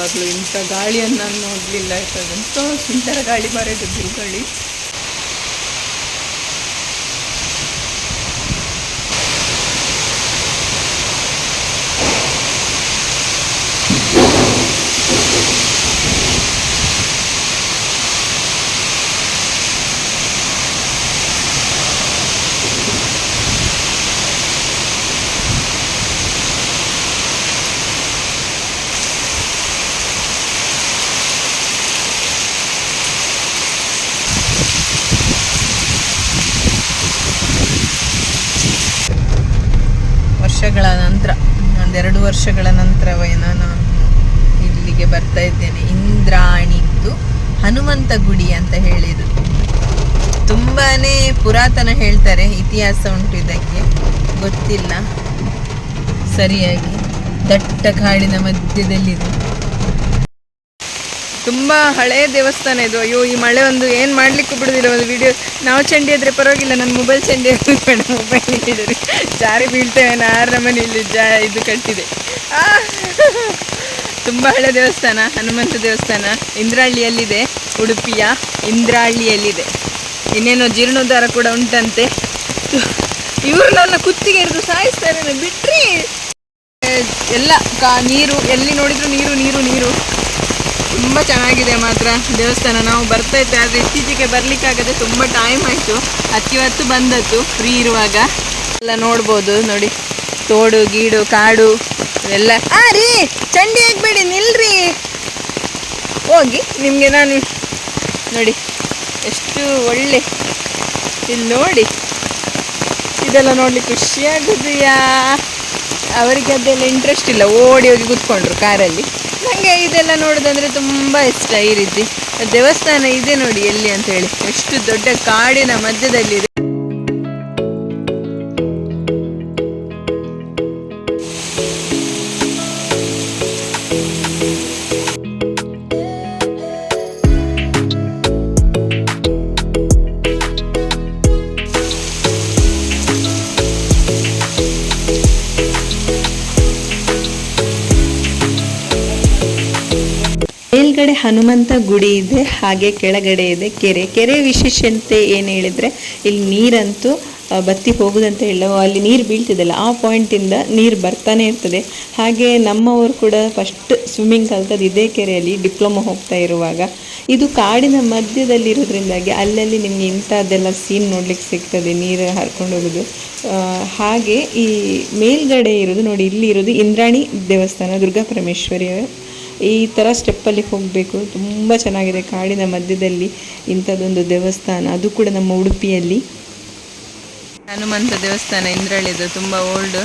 ಆಗಲೂ ಇಂಥ ಗಾಳಿಯನ್ನು ನಾನು ನೋಡಲಿಲ್ಲ ಅಂತ ಸುಂದರ ಗಾಳಿ ಬರೋದು ಬಿರುಗಾಳಿ ವರ್ಷಗಳ ನಂತರ, ಒಂದೆರಡು ವರ್ಷಗಳ ನಂತರವೇ ನಾನು ಇಲ್ಲಿಗೆ ಬರ್ತಾ ಇದ್ದೇನೆ. ಇಂದ್ರಾಣಿದ್ದು ಹನುಮಂತ ಗುಡಿ ಅಂತ ಹೇಳಿದರು. ತುಂಬಾನೇ ಪುರಾತನ ಹೇಳ್ತಾರೆ, ಇತಿಹಾಸ ಉಂಟು ಇದಕ್ಕೆ. ಗೊತ್ತಿಲ್ಲ. ಸರಿಯಾಗಿ ದಟ್ಟ ಕಾಡಿನ ಮಧ್ಯದಲ್ಲಿದೆ. ತುಂಬ ಹಳೆಯ ದೇವಸ್ಥಾನ ಇದು. ಅಯ್ಯೋ, ಈ ಮಳೆ ಒಂದು ಏನು ಮಾಡ್ಲಿಕ್ಕೂ ಬಿಡುದಿಲ್ಲ ಒಂದು ವಿಡಿಯೋ ನಾವು ಚಂಡಿ ಆದರೆ ಪರವಾಗಿಲ್ಲ ನನ್ನ ಮೊಬೈಲ್ ಚಂಡಿ ಮೊಬೈಲ್ ಇಟ್ಟಿದ್ದಾರೆ ಜಾರಿ ಬೀಳ್ತೇವೆ ಆರು ಇಲ್ಲಿ ಜಾ ಇದು ಕಟ್ಟಿದೆ! ತುಂಬ ಹಳೆ ದೇವಸ್ಥಾನ, ಹನುಮಂತ ದೇವಸ್ಥಾನ. ಇಂದ್ರಾಳಿಯಲ್ಲಿದೆ, ಉಡುಪಿಯ ಇಂದ್ರಾಳಿಯಲ್ಲಿದೆ. ಇನ್ನೇನೋ ಜೀರ್ಣೋದ್ಧಾರ ಕೂಡ ಉಂಟಂತೆ. ಇವರು ನನ್ನ ಕುತ್ತಿಗೆ ಹಿಡಿದು ಸಾಯಿಸ್ತಾರೆ ಬಿಟ್ರಿ. ಎಲ್ಲ, ಕಾ, ನೀರು, ಎಲ್ಲಿ ನೋಡಿದ್ರು ನೀರು ನೀರು ನೀರು. ತುಂಬ ಚೆನ್ನಾಗಿದೆ ಮಾತ್ರ. ದೇವಸ್ಥಾನ ನಾವು ಬರ್ತಾ ಇದ್ದೆ, ಆದರೆ ಇತ್ತೀಚೆಗೆ ಬರ್ಲಿಕ್ಕಾಗದೆ ತುಂಬ ಟೈಮ್ ಆಯಿತು. ಹತ್ತಿವತ್ತು ಬಂದದ್ದು ಫ್ರೀ ಇರುವಾಗ. ಎಲ್ಲ ನೋಡ್ಬೋದು, ನೋಡಿ. ತೋಡು, ಗೀಡು, ಕಾಡು, ಎಲ್ಲ. ಆ, ರೀ, ಚಂಡಿ ಆಗ್ಬೇಡಿ ನಿಲ್ರಿ. ಹೋಗಿ, ನಿಮಗೆ ನಾನು ನೋಡಿ, ಎಷ್ಟು ಒಳ್ಳೆ. ಇಲ್ಲಿ ನೋಡಿ. ಇದೆಲ್ಲ ನೋಡ್ಲಿಕ್ಕೆ ಖುಷಿಯಾಗುದೆಯಾ ಅವರಿಗೆ ಅದೆಲ್ಲ ಇಂಟ್ರೆಸ್ಟ್ ಇಲ್ಲ. ಓಡಿ ಹೋಗಿ ಕೂತ್ಕೊಂಡ್ರು ಕಾರಲ್ಲಿ. ನನಗೆ ಇದೆಲ್ಲ ನೋಡೋದಂದ್ರೆ ತುಂಬ ಇಷ್ಟ ಈ ರೀತಿ. ದೇವಸ್ಥಾನ ಇದೆ ನೋಡಿ ಎಲ್ಲಿ ಅಂತ ಹೇಳಿ. ಎಷ್ಟು ದೊಡ್ಡ ಕಾಡಿನ ಮಧ್ಯದಲ್ಲಿದೆ. ಮೇಲ್ಗಡೆ ಹನುಮಂತ ಗುಡಿ ಇದೆ, ಹಾಗೆ ಕೆಳಗಡೆ ಇದೆ ಕೆರೆ. ಕೆರೆ ವಿಶೇಷತೆ ಏನು ಹೇಳಿದರೆ, ಇಲ್ಲಿ ನೀರಂತೂ ಬತ್ತಿ ಹೋಗುದಂತ ಹೇಳೋ ಅಲ್ಲಿ ನೀರು ಬೀಳ್ತಿದ್ದಲ್ಲ, ಆ ಪಾಯಿಂಟಿಂದ ನೀರು ಬರ್ತಾನೆ ಇರ್ತದೆ. ಹಾಗೆ ನಮ್ಮವರು ಕೂಡ ಫಸ್ಟ್ ಸ್ವಿಮ್ಮಿಂಗ್ ಕಲ್ತದ್ದು ಇದೇ ಕೆರೆಯಲ್ಲಿ ಡಿಪ್ಲೊಮೊ ಹೋಗ್ತಾ ಇರುವಾಗ. ಇದು ಕಾಡಿನ ಮಧ್ಯದಲ್ಲಿರೋದ್ರಿಂದಾಗಿ ಅಲ್ಲಲ್ಲಿ ನಿಮಗೆ ಇಂಥದ್ದೆಲ್ಲ ಸೀನ್ ನೋಡ್ಲಿಕ್ಕೆ ಸಿಗ್ತದೆ, ನೀರು ಹರ್ಕೊಂಡು ಹೋಗೋದು. ಹಾಗೆ ಈ ಮೇಲ್ಗಡೆ ಇರೋದು ನೋಡಿ, ಇಲ್ಲಿ ಇರೋದು ಇಂದ್ರಾಣಿ ದೇವಸ್ಥಾನ ದುರ್ಗಾ ಪರಮೇಶ್ವರಿಯ ಈ ಥರ ಸ್ಟೆಪ್ಪಲ್ಲಿ ಹೋಗಬೇಕು. ತುಂಬ ಚೆನ್ನಾಗಿದೆ ಕಾಡಿನ ಮಧ್ಯದಲ್ಲಿ ಇಂಥದ್ದೊಂದು ದೇವಸ್ಥಾನ. ಅದು ಕೂಡ ನಮ್ಮ ಉಡುಪಿಯಲ್ಲಿ. ಹನುಮಂತ ದೇವಸ್ಥಾನ ಇಂದ್ರಳಿದು ತುಂಬ ಓಲ್ಡ್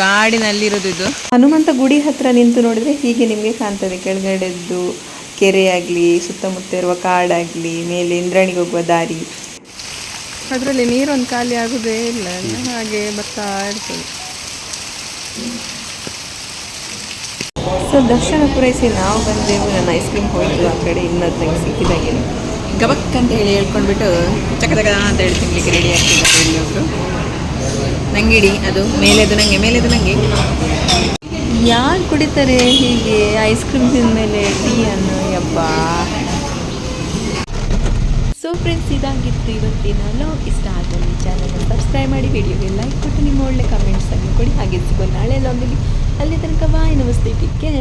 ಕಾಡಿನಲ್ಲಿರೋದು ಇದು. ಹನುಮಂತ ಗುಡಿ ಹತ್ರ ನಿಂತು ನೋಡಿದ್ರೆ ಹೀಗೆ ನಿಮಗೆ ಕಾಣ್ತದೆ. ಕೆಳಗಡೆದ್ದು ಕೆರೆ ಆಗಲಿ ಸುತ್ತಮುತ್ತ ಇರುವ ಕಾಡಾಗಲಿ ಮೇಲೆ ಇಂದ್ರಾಣಿಗೆ ಹೋಗುವ ದಾರಿ. ಅದರಲ್ಲಿ ನೀರೊಂದು ಖಾಲಿ ಆಗೋದೇ ಇಲ್ಲ. ಹಾಗೆ ಬರ್ತಾ ಇರ್ತದೆ. ಸೊ ದರ್ಶನ ಪೂರೈಸಿ ನಾವು ಬಂದೆವು ನನ್ನ ಐಸ್ ಕ್ರೀಮ್ ಹೋಯ್ತು ಆ ಕಡೆ, ಇನ್ನೊಂದು ನಂಗೆ ಸಿಕ್ಕಿದಾಗೆ ಗಬಕ್ ಅಂತ ಹೇಳಿ ಹೇಳ್ಕೊಂಡ್ಬಿಟ್ಟು ಚಕದಗ ಚಕ ಅಂತ ಹೇಳಿ ತಿನ್ಲಿಕ್ಕೆ ರೆಡಿ ಆಗ್ತಿದ್ದಾರೆ ಇಲ್ಲಿ ಒಬ್ಬರು ನಂಗಿಡಿ ಅದು ಮೇಲೆದು ನನಗೆ ಮೇಲೆದು ನನಗೆ ಯಾರು ಕುಡಿತಾರೆ ಹೀಗೆ ಐಸ್ ಕ್ರೀಮ್ ತಿಂದಮೇಲೆ ಟೀ ಅನ್ನು ಯಪ್ಪ ಸೊ ಫ್ರೆಂಡ್ಸ್ ಇದಾಗಿತ್ತು ಇವತ್ತಿನ ಲಾಗ್ ಇಷ್ಟ ಆದಲ್ಲಿ ಚಾನಲ್ನ ಸಬ್ಸ್ಕ್ರೈಬ್ ಮಾಡಿ ವಿಡಿಯೋಗೆ ಲೈಕ್ ಕೊಟ್ಟು ನಿಮ್ಮ ಒಳ್ಳೆ ಕಮೆಂಟ್ಸನ್ನು ಕೊಡಿ. ಹಾಗೆ ಸಿಗೋ ನಾಳೆ ಲಾಗಲ್ಲಿ ಅಲ್ಲಿ ತನಕ ಬಾಯ್ ನಮಸ್ತೆ ಟೇಕ್ ಕೇರ್